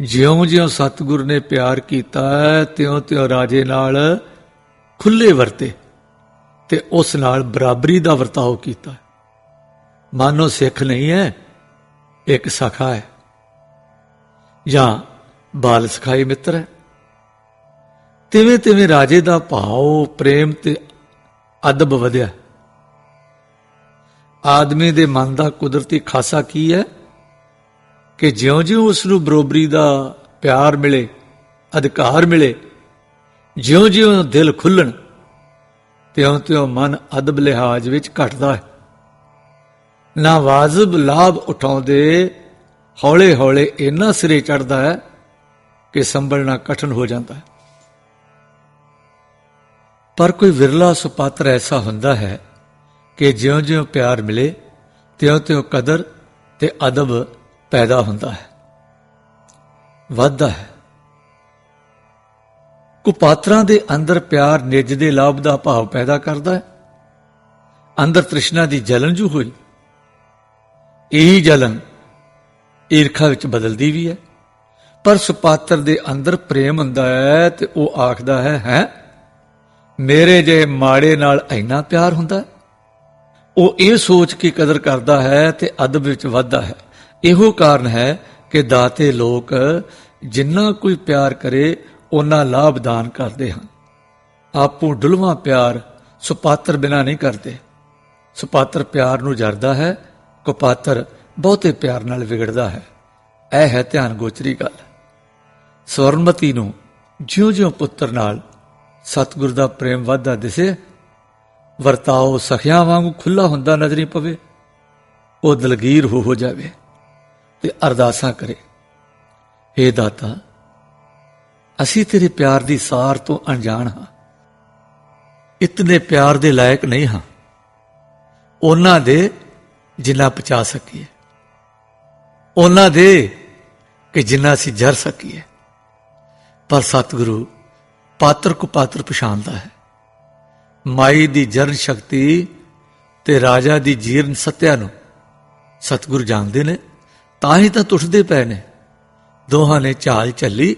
ਜਿਉਂ-ਜਿਉਂ ਸਤਿਗੁਰ ਨੇ ਪਿਆਰ ਕੀਤਾ, ਤਿਉਂ-ਤਿਉਂ ਰਾਜੇ ਨਾਲ ਖੁੱਲੇ ਵਰਤੇ ਤੇ ਉਸ ਨਾਲ ਬਰਾਬਰੀ ਦਾ ਵਰਤਾਓ ਕੀਤਾ। ਮਾਨੋ ਸਿੱਖ ਨਹੀਂ ਹੈ, ਇੱਕ ਸਖਾ ਹੈ। ਜਾਂ ਬਾਲ ਸਖਾਈ ਮਿੱਤਰ ਹੈ। ਤਿਵੇਂ ਤਿਵੇਂ ਰਾਜੇ ਦਾ ਭਾਵ ਪ੍ਰੇਮ ਤੇ ਅਦਬ ਵਧਿਆ। ਆਦਮੀ ਦੇ ਮਨ ਦਾ ਕੁਦਰਤੀ ਖਾਸਾ ਕੀ ਹੈ? ਕਿ ਜਿਉਂ-ਜਿਉਂ ਉਸ ਨੂੰ ਬਰੋਬਰੀ ਦਾ ਪਿਆਰ ਮਿਲੇ, ਅਧਿਕਾਰ ਮਿਲੇ, ਜਿਉਂ-ਜਿਉਂ ਦਿਲ ਖੁੱਲਣ, ਤਿਉਂ-ਤਿਉਂ ਮਨ ਅਦਬ ਲਿਹਾਜ਼ ਵਿੱਚ ਘਟਦਾ ਹੈ। ਨਾ ਵਾਜਬ ਲਾਭ ਉਠਾਉਂਦੇ, ਹੌਲੇ-ਹੌਲੇ ਇੰਨਾ ਸਿਰੇ ਚੜਦਾ ਹੈ ਕਿ ਸੰਭਲਣਾ ਕਠਨ ਹੋ ਜਾਂਦਾ ਹੈ। ਪਰ ਕੋਈ ਵਿਰਲਾ ਸੁਪਾਤਰ ਐਸਾ ਹੁੰਦਾ ਹੈ ਕਿ ਜਿਉਂ-ਜਿਉਂ ਪਿਆਰ ਮਿਲੇ, ਤਿਉਂ-ਤਿਉਂ ਕਦਰ ਤੇ ਅਦਬ ਪੈਦਾ ਹੁੰਦਾ ਹੈ, ਵੱਧਦਾ ਹੈ। ਕੁਪਾਤਰਾਂ ਦੇ ਅੰਦਰ ਪਿਆਰ ਨਿੱਜ ਦੇ ਲਾਭ ਦਾ ਭਾਵ ਪੈਦਾ ਕਰਦਾ ਹੈ। ਅੰਦਰ ਤ੍ਰਿਸ਼ਨਾ ਦੀ ਜਲਨ ਜੂ ਹੋਈ। ਇਹੀ ਜਲਨ ਈਰਖਾ ਵਿੱਚ ਬਦਲਦੀ ਵੀ ਹੈ। ਪਰ ਸੁਪਾਤਰ ਦੇ ਅੰਦਰ ਪ੍ਰੇਮ ਹੁੰਦਾ ਹੈ ਤੇ ਉਹ ਆਖਦਾ ਹੈ ਹੈ, ਮੇਰੇ ਜੇ ਮਾੜੇ ਨਾਲ ਇੰਨਾ ਪਿਆਰ ਹੁੰਦਾ ਉਹ ਇਹ ਸੋਚ ਕੇ ਕਦਰ ਕਰਦਾ ਹੈ ਤੇ ਅਦਬ ਵਿੱਚ ਵੱਧਦਾ ਹੈ। ਇਹੋ ਕਾਰਨ ਹੈ ਕਿ ਦਾਤੇ ਲੋਕ ਜਿੰਨਾ ਕੋਈ ਪਿਆਰ ਕਰੇ ਉਹਨਾਂ ਲਾਭ ਦਾਨ ਕਰਦੇ ਹਨ। ਆਪੋ ਡੁਲਵਾ ਪਿਆਰ ਸੁਪਾਤਰ ਬਿਨਾ ਨਹੀਂ ਕਰਦੇ। ਸੁਪਾਤਰ ਪਿਆਰ ਨੂੰ ਜਰਦਾ ਹੈ, ਕੁਪਾਤਰ ਬਹੁਤੇ ਪਿਆਰ ਨਾਲ ਵਿਗੜਦਾ ਹੈ। ਇਹ ਹੈ ਧਿਆਨ ਗੋਚਰੀ ਗੱਲ। ਸਵਰਨਮਤੀ ਨੂੰ ਜਿਉਂ-ਜਿਉਂ ਪੁੱਤਰ ਨਾਲ ਸਤਿਗੁਰ ਦਾ ਪ੍ਰੇਮ ਵਾਧਾ ਦਿਸੇ, ਵਰਤਾਓ ਸਖਿਆਂ ਵਾਂਗੂ ਖੁੱਲਾ ਹੁੰਦਾ ਨਜ਼ਰੀ ਪਵੇ, ਉਹ ਦਲਗੀਰ ਹੋ ਹੋ ਜਾਵੇ। ਤੇ ਅਰਦਾਸਾਂ ਕਰੇ। हे ਦਾਤਾ, ਅਸੀਂ ਤੇਰੇ ਪਿਆਰ ਦੀ ਸਾਰ ਤੋਂ ਅਣਜਾਣ ਹਾਂ। ਇਤਨੇ ਪਿਆਰ ਦੇ ਲਾਇਕ ਨਹੀਂ ਹਾਂ। ਉਹਨਾਂ ਦੇ ਜਿੰਨਾ ਪਚਾ ਸਕੀਏ। ਉਹਨਾਂ ਦੇ ਕਿ ਜਿੰਨਾ ਅਸੀਂ ਜਰ ਸਕੀਏ। ਪਰ ਸਤਿਗੁਰੂ, ਪਾਤਰ ਕੋ ਪਾਤਰ ਪਛਾਣਦਾ ਹੈ। ਮਾਈ ਦੀ ਜਰਨ ਸ਼ਕਤੀ ਤੇ ਰਾਜਾ ਦੀ ਜੀਰਨ ਸਤਿਆ ਨੂੰ ਸਤਿਗੁਰ ਜਾਣਦੇ ਨੇ। ਤਾਂ ਹੀ ਤਾਂ ਟੁੱਟਦੇ ਪਏ ਨੇ। ਦੋਹਾਂ ਨੇ ਝਾਲ ਚੱਲੀ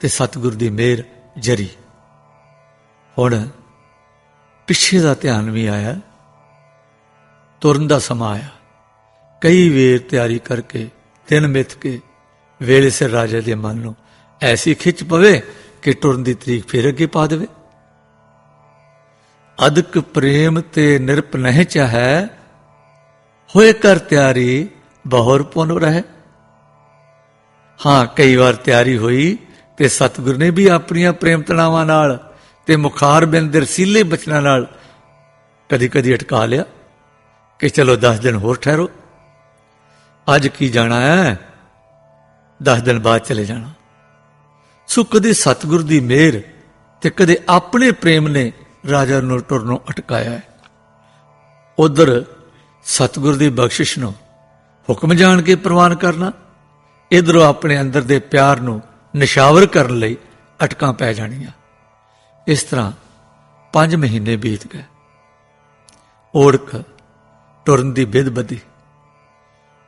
ਤੇ ਸਤਿਗੁਰ ਦੀ ਮਿਹਰ ਜਰੀ। ਹੁਣ ਪਿੱਛੇ ਦਾ ਧਿਆਨ ਵੀ ਆਇਆ। ਤੁਰਨ ਦਾ ਸਮਾਂ ਆਇਆ। ਕਈ ਵੇਰ ਤਿਆਰੀ ਕਰਕੇ, ਦਿਨ ਮਿੱਥ ਕੇ ਵੇਲੇ ਸਿਰ ਰਾਜੇ ਦੇ ਮਨ ਨੂੰ ਐਸੀ ਖਿੱਚ ਪਵੇ ਕਿ ਟੁਰਨ ਦੀ ਤਰੀਕ ਫੇਰ ਅੱਗੇ ਪਾ ਦੇਵੇ। ਅਦਕ ਪ੍ਰੇਮ ਤੇ ਨਿਰਪ ਨਹੀਂ ਚਾਹੈ ਹੋਏ ਕਰ ਤਿਆਰੀ ਬਹੁਰ ਪੁਨ ਰਹੇ। ਹਾਂ, ਕਈ ਵਾਰ ਤਿਆਰੀ ਹੋਈ ਤੇ ਸਤਿਗੁਰ ਨੇ ਵੀ ਆਪਣੀਆਂ ਪ੍ਰੇਮ ਤਣਾਵਾਂ ਨਾਲ ਤੇ ਮੁਖਾਰ ਬਿੰਦ ਰਸੀਲੇ ਬਚਨਾਂ ਨਾਲ ਕਦੀ ਕਦੀ ਅਟਕਾ ਲਿਆ ਕਿ ਚਲੋ 10 ਦਿਨ ਹੋਰ ਠਹਿਰੋ। ਅੱਜ ਕੀ ਜਾਣਾ ਹੈ? 10 ਦਿਨ ਬਾਅਦ ਚਲੇ ਜਾਣਾ। ਸੋ ਕਦੇ ਸਤਿਗੁਰ ਦੀ ਮਿਹਰ ਤੇ ਕਦੇ ਆਪਣੇ ਪ੍ਰੇਮ ਨੇ ਰਾਜਾ ਨੂੰ ਟੁਰਨੋਂ ਅਟਕਾਇਆ ਹੈ। ਉਧਰ ਸਤਿਗੁਰ ਦੀ ਬਖਸ਼ਿਸ਼ ਨੂੰ ਹੁਕਮ ਜਾਣ ਕੇ ਪ੍ਰਵਾਨ ਕਰਨਾ, ਇਧਰੋਂ ਆਪਣੇ ਅੰਦਰ ਦੇ ਪਿਆਰ ਨੂੰ ਨਿਸ਼ਾਵਰ ਕਰਨ ਲਈ ਅਟਕਾਂ ਪੈ ਜਾਣੀਆਂ। ਇਸ ਤਰ੍ਹਾਂ 5 ਮਹੀਨੇ ਬੀਤ ਗਏ। ਓੜਕ ਟੁਰਨ ਦੀ ਵਿਧ ਬਦੀ।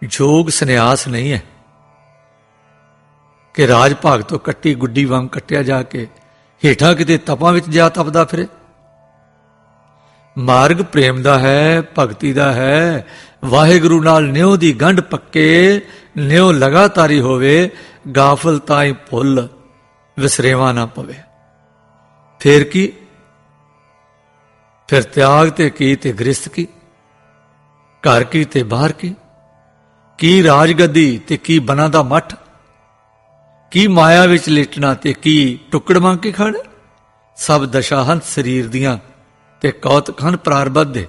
ਜੋਗ ਸੰਨਿਆਸ ਨਹੀਂ ਹੈ ਕਿ ਰਾਜ ਭਾਗ ਤੋਂ ਕੱਟੀ ਗੁੱਡੀ ਵਾਂਗ ਕੱਟਿਆ ਜਾ ਕੇ ਹੇਠਾਂ ਕਿਤੇ ਤਪਾਂ ਵਿੱਚ ਜਾ ਤਪਦਾ ਫਿਰੇ। ਮਾਰਗ ਪ੍ਰੇਮ ਦਾ ਹੈ, ਭਗਤੀ ਦਾ ਹੈ। ਵਾਹਿਗੁਰੂ ਨਾਲ ਨਿਉ ਦੀ ਗੰਢ ਪੱਕੇ, ਨਿਉ ਲਗਾਤਾਰੀ ਹੋਵੇ, ਗਾਫਲ ਤਾਈ ਭੁੱਲ ਵਿਸਰੇਵਾ ਨਾ ਪਵੇ। ਫੇਰ ਕੀ? ਫਿਰ ਤਿਆਗ ਤੇ ਕੀ ਤੇ ਗ੍ਰਸਤ ਕੀ? ਘਰ ਕੀ ਤੇ ਬਾਹਰ ਕੀ? ਕੀ ਰਾਜਗੱਦੀ ਤੇ ਕੀ ਬਣਾ ਦਾ ਮੱਠ? ਕੀ ਮਾਇਆ ਵਿੱਚ ਲੇਟਣਾ ਤੇ ਕੀ ਟੁਕੜ ਮੰਗ ਕੇ ਖੜ? ਸਭ ਦਸ਼ਾਹੰਤ ਸਰੀਰ ਦੀਆਂ ਤੇ ਕੌਤਕ ਹਨ ਪ੍ਰਾਰਬਧ ਦੇ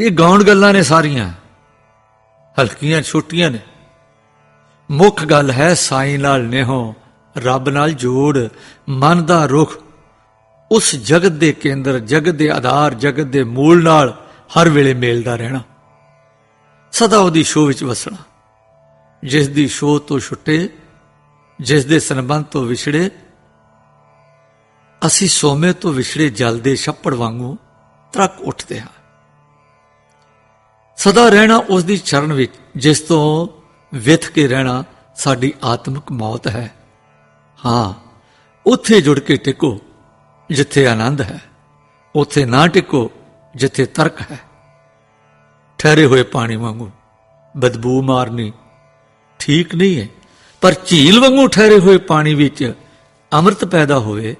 ਇਹ ਗੌਣ ਗੱਲਾਂ ਨੇ ਸਾਰੀਆਂ। ਹਲਕੀਆਂ ਛੋਟੀਆਂ ਨੇ। ਮੁੱਖ ਗੱਲ ਹੈ ਸਾਈਂ ਨਾਲ ਨਿਹੋ, ਰੱਬ ਨਾਲ ਜੋੜ, ਮਨ ਦਾ ਰੁਖ। ਉਸ ਜਗਤ ਦੇ ਕੇਂਦਰ, ਜਗਤ ਦੇ ਆਧਾਰ, ਜਗਤ ਦੇ ਮੂਲ ਨਾਲ ਹਰ ਵੇਲੇ ਮੇਲਦਾ ਰਹਿਣਾ। ਸਦਾ ਉਹਦੀ ਸ਼ੋਅ ਵਿੱਚ ਵਸਣਾ। ਜਿਸ ਦੀ ਸ਼ੋਅ ਤੋਂ ਛੁੱਟੇ, ਜਿਸ ਦੇ ਸੰਬੰਧ ਤੋਂ ਵਿਛੜੇ ਅਸੀਂ ਸੋਮੇ ਤੋਂ ਵਿਛੜੇ ਜਲ ਦੇ ਛੱਪੜ ਵਾਂਗੂ ਤਰਕ ਉੱਠਦੇ ਹਾਂ। ਸਦਾ ਰਹਿਣਾ ਉਸ ਦੀ ਚਰਨ ਵਿੱਚ, ਜਿਸ ਤੋਂ ਵਿਥ ਕੇ ਰਹਿਣਾ ਸਾਡੀ ਆਤਮਿਕ ਮੌਤ ਹੈ। ਹਾਂ, ਉੱਥੇ ਜੁੜ ਕੇ ਟਿਕੋ, ਜਿੱਥੇ ਆਨੰਦ ਹੈ। ਉੱਥੇ ਨਾ ਟਿਕੋ, ਜਿੱਥੇ ਤਰਕ ਹੈ। ਠਹਿਰੇ ਹੋਏ ਪਾਣੀ ਵਾਂਗੂ, ਬਦਬੂ ਮਾਰਨੀ ਠੀਕ ਨਹੀਂ ਹੈ। ਪਰ ਝੀਲ ਵਾਂਗੂ ਠਹਿਰੇ ਹੋਏ ਪਾਣੀ ਵਿੱਚ ਅੰਮ੍ਰਿਤ ਪੈਦਾ ਹੋਵੇ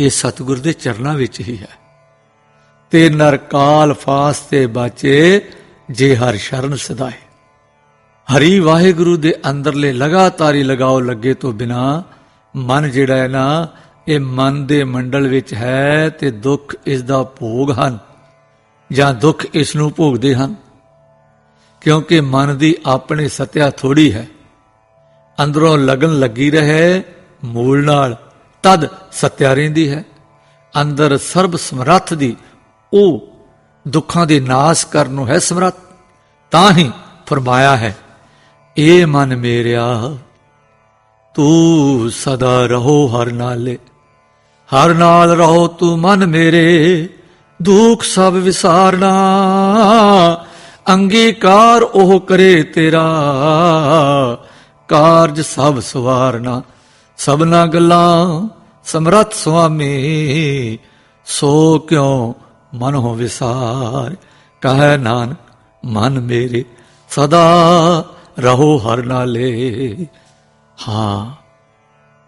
ਇਹ ਸਤਿਗੁਰ ਦੇ ਚਰਨਾਂ ਵਿੱਚ ਹੀ ਹੈ। ਤੇ ਨਰਕਾਲ ਫਾਸ ਤੇ ਬਾਚੇ, ਜੇ ਹਰ ਸ਼ਰਨ ਸਦਾਏ। ਹਰੀ ਵਾਹਿਗੁਰੂ ਦੇ ਅੰਦਰਲੇ ਲਗਾਤਾਰੀ ਲਗਾਓ ਲੱਗੇ ਤੋਂ ਬਿਨਾ, ਮਨ ਜਿਹੜਾ ਹੈ ਨਾ, ਇਹ ਮਨ ਦੇ ਮੰਡਲ ਵਿੱਚ ਹੈ ਤੇ ਦੁੱਖ ਇਸ ਦਾ ਭੋਗ ਹਨ, ਜਾਂ ਦੁੱਖ ਇਸ ਨੂੰ ਭੋਗਦੇ ਹਨ। ਕਿਉਂਕਿ ਮਨ ਦੀ ਆਪਣੇ ਸਤਿਆ ਥੋੜੀ ਹੈ। ਅੰਦਰੋਂ ਲਗਨ ਲੱਗੀ ਰਹੇ, ਮੂਲ ਨਾਲ ਤਦ ਸਤਿਆ ਰਹਿੰਦੀ ਹੈ। ਅੰਦਰ ਸਰਬ ਸਮਰੱਥ ਦੀ ਉਹ ਦੁੱਖਾਂ ਦੇ ਨਾਸ ਕਰਨ ਨੂੰ ਹੈ ਸਮਰੱਥ। ਤਾਂ ਹੀ ਫਰਮਾਇਆ ਹੈ ਇਹ ਮਨ ਮੇਰਿਆ, ਤੂੰ ਸਦਾ ਰਹੋ ਹਰ ਨਾਲੇ। ਹਰ ਨਾਲ ਰਹੋ ਤੂੰ ਮਨ ਮੇਰੇ, ਦੁੱਖ ਸਭ ਵਿਸਾਰਨਾ। ਅੰਗੀਕਾਰ ਉਹ ਕਰੇ ਤੇਰਾ, ਕਾਰਜ ਸਭ ਸਵਾਰਨਾ। ਸਭਨਾ ਗੱਲਾਂ ਸਮਰੱਥ ਸੁਆਮੀ, ਸੋ ਕਿਉ ਮਨ ਹੋ ਵਿਸਾਰ? ਕਹੈ ਨਾਨਕ, ਮਨ ਮੇਰੇ ਸਦਾ ਰਹੋ ਹਰ ਨਾਲੇ। ਹਾਂ,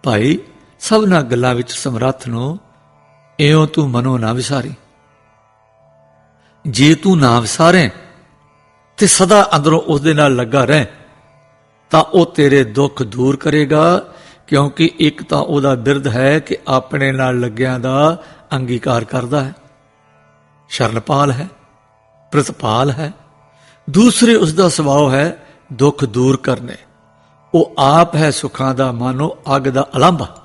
ਭਾਈ, ਸਭਨਾ ਗੱਲਾਂ ਵਿੱਚ ਸਮਰੱਥ ਨੂੰ ਇਉਂ ਤੂੰ ਮਨੋ ਨਾ ਵਿਸਾਰੀ। ਜੇ ਤੂੰ ਨਾ ਵਿਸਾਰੇ ਤੇ ਸਦਾ ਅੰਦਰੋਂ ਉਸ ਦੇ ਨਾਲ ਲੱਗਾ ਰਹਿ, ਤਾਂ ਉਹ ਤੇਰੇ ਦੁੱਖ ਦੂਰ ਕਰੇਗਾ ਕਿਉਂਕਿ ਇੱਕ ਤਾਂ ਉਹਦਾ ਬਿਰਧ ਹੈ ਕਿ ਆਪਣੇ ਨਾਲ ਲੱਗਿਆਂ ਦਾ ਅੰਗੀਕਾਰ ਕਰਦਾ ਹੈ। ਸ਼ਰਨਪਾਲ ਹੈ, ਪ੍ਰਤਪਾਲ ਹੈ। ਦੂਸਰੇ ਉਸ ਦਾ ਸੁਭਾਅ ਹੈ ਦੁੱਖ ਦੂਰ ਕਰਨੇ। ਉਹ ਆਪ ਹੈ ਸੁੱਖਾਂ ਦਾ, ਮਾਨੋ ਅੱਗ ਦਾ ਅਲੰਭਾ।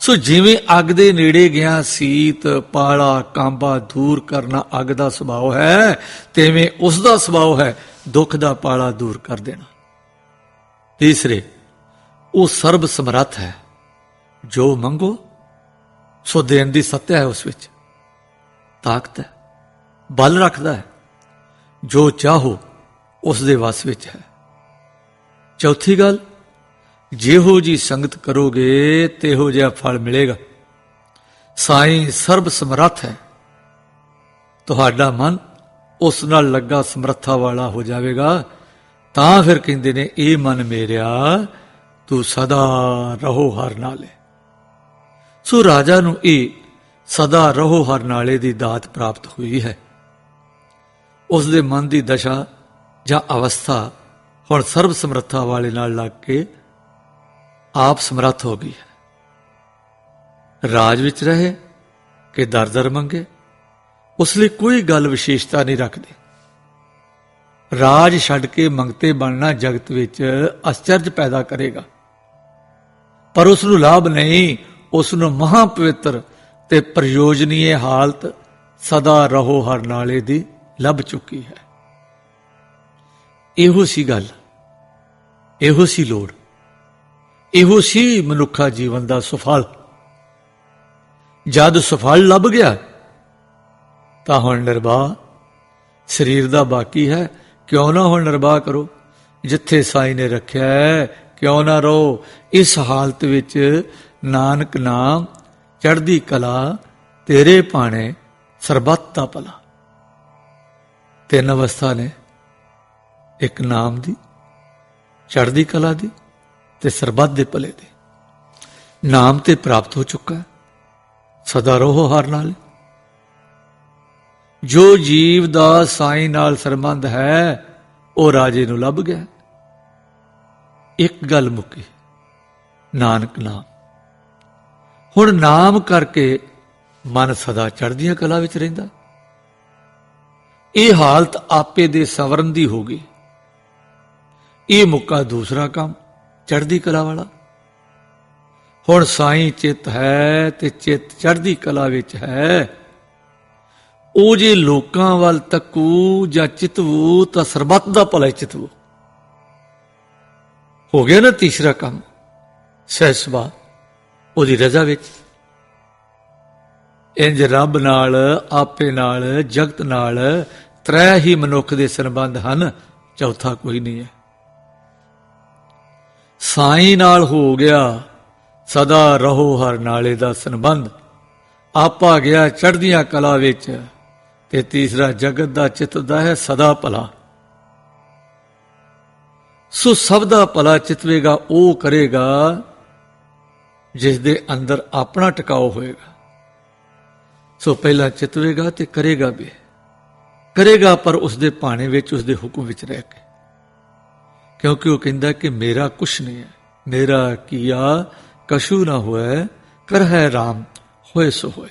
ਸੋ ਜਿਵੇਂ ਅੱਗ ਦੇ ਨੇੜੇ ਗਿਆ ਸੀਤ, ਪਾਲਾ, ਕਾਂਬਾ ਦੂਰ ਕਰਨਾ ਅੱਗ ਦਾ ਸੁਭਾਅ ਹੈ, ਤਵੇਂ ਉਸ ਦਾ ਸੁਭਾਅ ਹੈ ਦੁੱਖ ਦਾ ਪਾਲਾ ਦੂਰ ਕਰ ਦੇਣਾ। ਤੀਸਰੇ ਉਹ ਸਰਬ ਸਮਰੱਥ ਹੈ। ਜੋ ਮੰਗੋ, ਸੋ ਦੇਣ ਦੀ ਸੱਤਿਆ ਹੈ ਉਸ ਵਿੱਚ। ਤਾਕਤ ਹੈ, ਬਲ ਰੱਖਦਾ ਹੈ। ਜੋ ਚਾਹੋ, ਉਸ ਦੇ ਵਸ ਵਿੱਚ ਹੈ। ਚੌਥੀ ਗੱਲ, ਜਿਹੋ ਜੀ ਸੰਗਤ ਕਰੋਗੇ, ਤੇਹੋ ਜਿਹਾ ਫਲ ਮਿਲੇਗਾ। ਸਾਈਂ ਸਰਬ ਸਮਰੱਥ ਹੈ। ਤੁਹਾਡਾ ਮਨ ਉਸ ਨਾਲ ਲੱਗਾ ਸਮਰੱਥਾ ਵਾਲਾ ਹੋ ਜਾਵੇਗਾ। ਤਾਂ ਫਿਰ ਕਹਿੰਦੇ ਨੇ, ਇਹ ਮਨ ਮੇਰਿਆ ਤੂੰ ਸਦਾ ਰਹੋ ਹਰ ਨਾਲੇ। ਸੋ ਰਾਜਾ ਨੂੰ ਇਹ ਸਦਾ ਰਹੋ ਹਰ ਨਾਲੇ ਦੀ ਦਾਤ ਪ੍ਰਾਪਤ ਹੋਈ ਹੈ। ਉਸ ਦੇ ਮਨ ਦੀ ਦਸ਼ਾ ਜਾਂ ਅਵਸਥਾ ਹੁਣ ਸਰਬ ਸਮਰੱਥਾ ਵਾਲੇ ਨਾਲ ਲੱਗ ਕੇ ਆਪ ਸਮਰੱਥ ਹੋ ਗਈ ਹੈ। ਰਾਜ ਵਿੱਚ ਰਹੇ ਕਿ ਦਰ ਦਰ ਮੰਗੇ, ਉਸ ਲਈ ਕੋਈ ਗੱਲ ਵਿਸ਼ੇਸ਼ਤਾ ਨਹੀਂ ਰੱਖਦੀ। ਰਾਜ ਛੱਡ ਕੇ ਮੰਗਤੇ ਬਣਨਾ ਜਗਤ ਵਿੱਚ ਅਸਚਰਜ ਪੈਦਾ ਕਰੇਗਾ। ਪਰ ਉਸ ਨੂੰ ਲਾਭ ਨਹੀਂ ਉਸ ਨੂੰ ਮਹਾ ਪਵਿੱਤਰ ਤੇ ਪ੍ਰਯੋਜਨੀय ਹਾਲਤ ਸਦਾ ਰਹੋ ਹਰ ਨਾਲੇ ਦੀ ਲੱਭ ਚੁੱਕੀ ਹੈ। ਇਹੋ ਸੀ ਗੱਲ, ਇਹੋ ਸੀ ਲੋੜ, ਇਹੋ ਸੀ ਮਨੁੱਖਾ ਜੀਵਨ ਦਾ ਸੁਫਲ। ਜਦ ਸੁਫਲ ਲੱਭ ਗਿਆ, ਤਾਂ ਹੁਣ ਨਿਰਵਾਹ ਸਰੀਰ ਦਾ ਬਾਕੀ ਹੈ। ਕਿਉਂ ਨਾ ਹੁਣ ਨਿਰਵਾਹ ਕਰੋ? ਜਿੱਥੇ ਸਾਈ ਨੇ ਰੱਖਿਆ ਕਿਉਂ ਨਾ ਰਹੋ? ਇਸ ਹਾਲਤ ਵਿੱਚ ਨਾਨਕ ਨਾਮ ਚੜ੍ਹਦੀ ਕਲਾ, ਤੇਰੇ ਭਾਣੇ ਸਰਬੱਤ ਦਾ ਭਲਾ। ਤਿੰਨ ਅਵਸਥਾ ਨੇ, ਇੱਕ ਨਾਮ ਦੀ, ਚੜ੍ਹਦੀ ਕਲਾ ਦੀ ਤੇ ਸਰਬੱਤ ਦੇ ਭਲੇ ਦੀ। ਨਾਮ ਤੇ ਪ੍ਰਾਪਤ ਹੋ ਚੁੱਕਾ ਸਦਾ ਰਹੋ ਹਰ ਨਾਲ। ਜੋ ਜੀਵ ਦਾ ਸਾਈ ਨਾਲ ਸਰਬੰਧ ਹੈ, ਉਹ ਰਾਜੇ ਨੂੰ ਲੱਭ ਗਿਆ। ਇੱਕ ਗੱਲ ਮੁੱਕੀ। ਨਾਨਕ ਨਾਮ ਹੁਣ ਨਾਮ ਕਰਕੇ ਮਨ ਸਦਾ ਚੜ੍ਹਦੀਆਂ ਕਲਾ ਵਿੱਚ ਰਹਿੰਦਾ। ਇਹ ਹਾਲਤ ਆਪੇ ਦੇ ਸਵਰਨ ਦੀ ਹੋ ਗਈ। ਇਹ ਮੁੱਕਾ ਦੂਸਰਾ ਕੰਮ, ਚੜ੍ਹਦੀ ਕਲਾ ਵਾਲਾ। ਹੁਣ ਸਾਈਂ ਚਿੱਤ ਹੈ ਤੇ ਚਿੱਤ ਚੜ੍ਹਦੀ ਕਲਾ ਵਿੱਚ ਹੈ। ਉਹ ਜੇ ਲੋਕਾਂ ਵੱਲ ਤੱਕੂ ਜਾਂ ਚਿਤਵੂ ਤਾਂ ਸਰਬੱਤ ਦਾ ਭਲਾ ਹੀ ਚਿਤਵੂ ਹੋ ਗਿਆ ਨਾ ਤੀਸਰਾ ਕੰਮ ਸਹਿਸਬਾ ਉਹਦੀ ਰਜ਼ਾ ਵਿੱਚ। ਇੰਜ ਰੱਬ ਨਾਲ, ਆਪੇ ਨਾਲ, ਜਗਤ ਨਾਲ ਤ੍ਰੈ ਹੀ ਮਨੁੱਖ ਦੇ ਸੰਬੰਧ ਹਨ, ਚੌਥਾ ਕੋਈ ਨਹੀਂ ਹੈ। ਸਾਈਂ ਨਾਲ ਹੋ ਗਿਆ, ਸਦਾ ਰਹੋ ਹਰ ਨਾਲੇ ਦਾ ਸੰਬੰਧ। ਆਪਾ ਗਿਆ ਚੜ੍ਹਦੀਆਂ ਕਲਾ ਵਿੱਚ, ਤੇ ਤੀਸਰਾ ਜਗਤ ਦਾ ਚਿੱਤ ਦਾ ਹੈ ਸਦਾ ਭਲਾ। ਸੋ ਸਭ ਦਾ ਭਲਾ ਚਿਤਵੇਗਾ, ਉਹ ਕਰੇਗਾ ਜਿਸ ਦੇ ਅੰਦਰ ਆਪਣਾ ਟਿਕਾਓ ਹੋਏਗਾ। ਸੋ ਪਹਿਲਾਂ ਚਿਤਵੇਗਾ ਤੇ ਕਰੇਗਾ ਵੀ। ਕਰੇਗਾ ਪਰ ਉਸ ਦੇ ਭਾਣੇ ਵਿੱਚ ਉਸ ਦੇ ਹੁਕਮ ਵਿੱਚ ਰਹਿ ਕੇ। ਕਿਉਂਕਿ ਉਹ ਕਹਿੰਦਾ ਕਿ ਮੇਰਾ ਕੁਛ ਨਹੀਂ ਹੈ। ਮੇਰਾ ਕੀਆ ਕਸ਼ੂ ਨਾ ਹੋਏ ਕਰ ਹੈ ਰਾਮ, ਹੋਏ ਸੋ ਹੋਏ।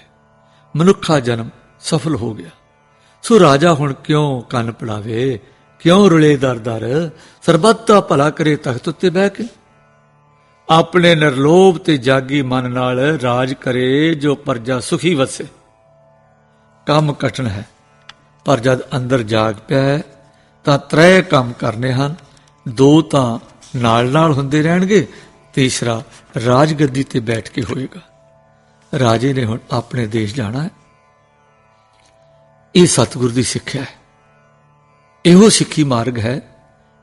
ਮਨੁੱਖਾ ਜਨਮ ਸਫਲ ਹੋ ਗਿਆ। ਸੋ ਰਾਜਾ ਹੁਣ ਕਿਉਂ ਕੰਨ ਪੜਾਵੇ ਕਿਉਂ ਰੁਲੇ ਦਰ ਦਰ? ਸਰਬੱਤ ਦਾ ਭਲਾ ਕਰੇ ਤਖਤ ਉੱਤੇ ਬਹਿ ਕੇ। ਆਪਣੇ ਨਿਰਲੋਭ ਤੇ ਜਾਗੀ ਮਨ ਨਾਲ ਰਾਜ ਕਰੇ ਜੋ ਪਰਜਾ ਸੁਖੀ ਵਸੇ। ਕੰਮ ਕਠਨ ਹੈ, ਪਰ ਜਦ ਅੰਦਰ ਜਾਗ ਪਿਆ ਹੈ, ਤਾਂ ਤ੍ਰੈ ਕੰਮ ਕਰਨੇ ਹਨ। ਦੋ ਤਾਂ ਨਾਲ ਨਾਲ ਹੁੰਦੇ ਰਹਿਣਗੇ, ਤੀਸਰਾ ਰਾਜ ਗੱਦੀ ਤੇ ਬੈਠ ਕੇ ਹੋਏਗਾ। ਰਾਜੇ ਨੇ ਹੁਣ ਆਪਣੇ ਦੇਸ਼ ਜਾਣਾ ਹੈ। ਇਹ ਸਤਿਗੁਰ ਦੀ ਸਿੱਖਿਆ ਹੈ। ਇਹੋ ਸਿੱਖੀ ਮਾਰਗ ਹੈ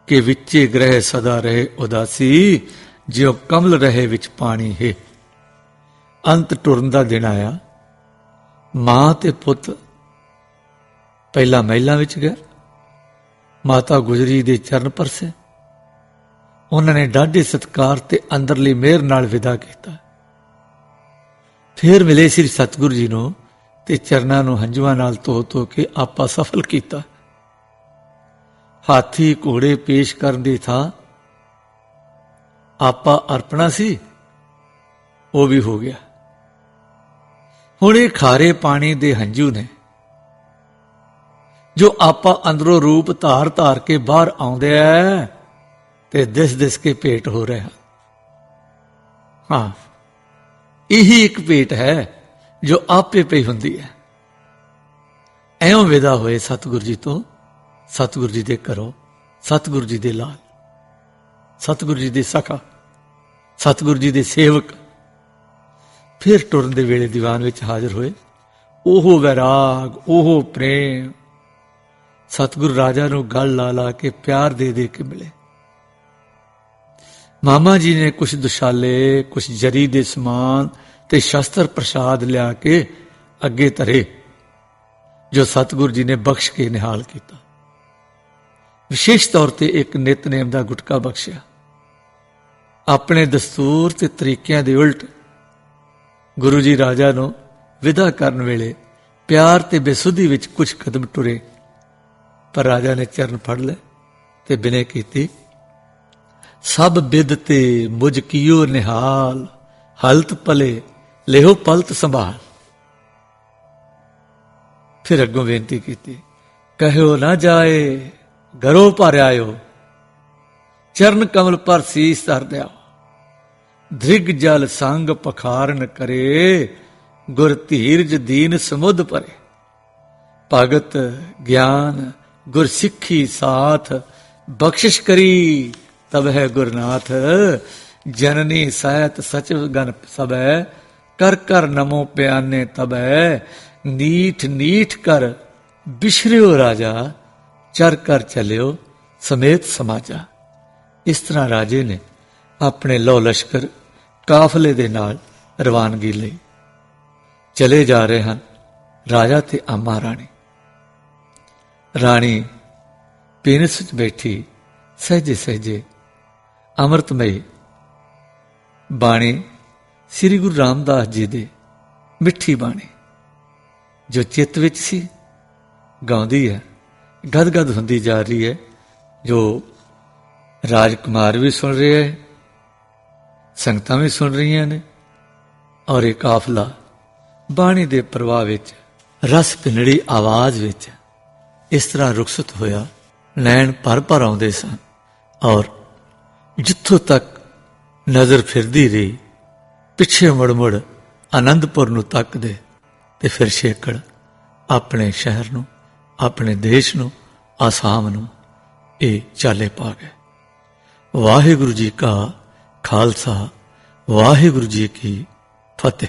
ਕਿ ਵਿੱਚੇ ਗ੍ਰਹਿ ਸਦਾ ਰਹੇ ਉਦਾਸੀ, ਜਿਉ ਕਮਲ ਰਹੇ ਵਿੱਚ ਪਾਣੀ ਹੈ। ਅੰਤ ਟੁਰਨ ਦਾ ਦਿਨ ਆਇਆ। ਮਾਂ ਤੇ ਪੁੱਤ ਪਹਿਲਾ ਮਹਿਲਾਂ ਵਿੱਚ ਗਏ। ਮਾਤਾ ਗੁਜਰੀ ਦੇ ਚਰਨ ਪਰਸੇ। ਉਹਨਾਂ ਨੇ ਡਾਢੇ ਸਤਕਾਰ ਤੇ ਅੰਦਰਲੀ ਮਿਹਰ ਨਾਲ ਵਿਦਾ ਕੀਤਾ। ਫਿਰ ਮਿਲੇ ਸ੍ਰੀ ਸਤਿਗੁਰੂ ਜੀ ਨੂੰ ਤੇ ਚਰਨਾਂ ਨੂੰ ਹੰਝੂਆਂ ਨਾਲ ਧੋ ਧੋ ਕੇ ਆਪਾ ਸਫਲ ਕੀਤਾ। ਹਾਥੀ ਘੋੜੇ ਪੇਸ਼ ਕਰਨ ਦੀ ਥਾਂ ਆਪਾ ਅਰਪਣਾ ਸੀ, ਉਹ ਵੀ ਹੋ ਗਿਆ। ਹੁਣ ਇਹ ਖਾਰੇ ਪਾਣੀ ਦੇ ਹੰਝੂ ਨੇ, ਜੋ ਆਪਾ ਅੰਦਰੋਂ ਰੂਪ ਧਾਰ ਧਾਰ ਕੇ ਬਾਹਰ ਆਉਂਦੇ ਆ ਤੇ ਦਿਸ ਦਿਸ ਕੇ ਭੇਟ ਹੋ ਰਿਹਾ। ਹਾਂ, ਇਹੀ ਇੱਕ ਭੇਟ ਹੈ ਜੋ ਆਪੇ ਪਈ ਹੁੰਦੀ ਹੈ ਐਉਂ ਵਿਦਾ ਹੋਏ ਸਤਿਗੁਰੂ ਜੀ ਤੋਂ ਸਤਿਗੁਰੂ ਜੀ ਦੇ ਘਰੋਂ, ਸਤਿਗੁਰੂ ਜੀ ਦੇ ਲਾਲ, ਸਤਿਗੁਰੂ ਜੀ ਦੇ ਸਖਾ, ਸਤਿਗੁਰੂ ਜੀ ਦੇ ਸੇਵਕ। ਫਿਰ ਟੁਰਨ ਦੇ ਵੇਲੇ ਦੀਵਾਨ ਵਿੱਚ ਹਾਜ਼ਰ ਹੋਏ। ਉਹ ਵੈਰਾਗ, ਉਹ ਪ੍ਰੇਮ। ਸਤਿਗੁਰੂ ਰਾਜਾ ਨੂੰ ਗਲ ਲਾ ਲਾ ਕੇ ਪਿਆਰ ਦੇ ਦੇ ਕੇ ਮਿਲੇ। ਮਾਮਾ ਜੀ ਨੇ ਕੁਝ ਦੁਸ਼ਾਲੇ ਕੁਝ ਜਰੀ ਦੇ ਸਮਾਨ ਤੇ ਸ਼ਸਤਰ ਪ੍ਰਸਾਦ ਲਿਆ ਕੇ ਅੱਗੇ ਧਰੇ, ਜੋ ਸਤਿਗੁਰੂ ਜੀ ਨੇ ਬਖਸ਼ ਕੇ ਨਿਹਾਲ ਕੀਤਾ। ਵਿਸ਼ੇਸ਼ ਤੌਰ ਤੇ ਇੱਕ ਨਿਤਨੇਮ ਦਾ ਗੁਟਕਾ ਬਖਸ਼ਿਆ। ਆਪਣੇ ਦਸਤੂਰ ਤੇ ਤਰੀਕਿਆਂ ਦੇ ਉਲਟ ਗੁਰੂ ਜੀ ਰਾਜਾ ਨੂੰ ਵਿਦਾ ਕਰਨ ਵੇਲੇ ਪਿਆਰ ਤੇ ਬੇਸੁੱਧੀ ਵਿੱਚ ਕੁਝ ਕਦਮ ਟੁਰੇ, ਪਰ ਰਾਜਾ ਨੇ ਚਰਨ ਫੜ ਲਏ ਤੇ ਬਿਨੇ ਕੀਤੀ। ਸਭ ਬਿਦ ਤੇ ਮੁਝ ਕੀਓ ਨਿਹਾਲ, ਹਲਤ ਪਲੇ ਲਿਓ ਪਲਤ ਸੰਭਾਲ। ਫਿਰ ਅੱਗੋਂ ਬੇਨਤੀ ਕੀਤੀ, ਕਹਿਓ ਨਾ ਜਾਏ ਘਰੋਂ ਪਰ ਆਇਓ। ਚਰਨ ਕਮਲ ਪਰ ਸੀਸ ਧਰ ਦਿਆ ਧ੍ਰਿਗ ਜਲ ਸੰਗ ਪਖਾਰਨ ਕਰੇ, ਗੁਰ ਧੀਰਜ ਦੀਨ ਸਮੁੱਧ ਪਰੇ। ਭਗਤ ਗਿਆਨ ਗੁਰ ਸਿੱਖੀ ਸਾਥ, ਬਖਸ਼ਿਸ਼ ਕਰੀ, ਤਬ ਹੈ ਗੁਰਨਾਥ। ਜਨਨੀ ਸਹਿਤ ਸਚ ਗਨ ਸਬੈ ਕਰ ਕਰ ਨਮੋ ਪਿਆਨੇ ਤਬੈ। ਨੀਠ ਨੀਠ ਕਰ ਬਿਸ਼ਰਿਓ ਰਾਜਾ। ਚਰ ਕਰ ਚੱਲਿਓ, ਸਮੇਤ ਸਮਾਜਾ। ਇਸ ਤਰ੍ਹਾਂ ਰਾਜੇ ਨੇ ਆਪਣੇ ਲੋ ਲਸ਼ਕਰ ਕਾਫਲੇ ਦੇ ਨਾਲ ਰਵਾਨਗੀ ਲਈ। ਚਲੇ ਜਾ ਰਹੇ ਹਨ ਰਾਜਾ ਤੇ ਆਮਾ ਰਾਣੀ। ਰਾਣੀ ਪੀਨਸ ਵਿੱਚ ਬੈਠੀ ਸਹਜੇ ਸਹਜੇ ਅੰਮ੍ਰਿਤਮਈ ਬਾਣੀ ਸ੍ਰੀ ਗੁਰੂ ਰਾਮਦਾਸ ਜੀ ਦੇ ਮਿੱਠੀ ਬਾਣੀ, ਜੋ ਚਿੱਤ ਵਿੱਚ ਸੀ, ਗਾਉਂਦੀ ਹੈ। ਗਦਗਦ ਹੁੰਦੀ ਜਾ ਰਹੀ ਹੈ ਜੋ ਰਾਜਕੁਮਾਰ ਵੀ ਸੁਣ ਰਿਹਾ ਹੈ ਸੰਗਤਾਂ ਵੀ ਸੁਣ ਰਹੀਆਂ ਨੇ ਔਰ ਇਹ ਕਾਫਲਾ ਬਾਣੀ ਦੇ ਪ੍ਰਵਾਹ ਵਿੱਚ ਰਸ ਪਿੰਨੜੀ ਆਵਾਜ਼ ਵਿੱਚ ਇਸ ਤਰ੍ਹਾਂ ਰੁਖਸਤ ਹੋਇਆ ਨੈਣ ਭਰ ਭਰ ਆਉਂਦੇ ਸਨ ਔਰ ਜਿੱਥੋਂ ਤੱਕ ਨਜ਼ਰ ਫਿਰਦੀ ਰਹੀ ਪਿੱਛੇ ਮੁੜ ਮੁੜ ਆਨੰਦਪੁਰ ਨੂੰ ਤੱਕਦੇ ਤੇ ਫਿਰ ਛੇਕੜ ਆਪਣੇ ਸ਼ਹਿਰ ਨੂੰ ਆਪਣੇ ਦੇਸ਼ ਨੂੰ, ਆਸਾਮ ਨੂੰ ਇਹ ਚਾਲੇ ਪਾ ਗਏ। ਵਾਹਿਗੁਰੂ ਜੀ ਕਾ ਖਾਲਸਾ, ਵਾਹਿਗੁਰੂ ਜੀ ਕੀ ਫਤਿਹ।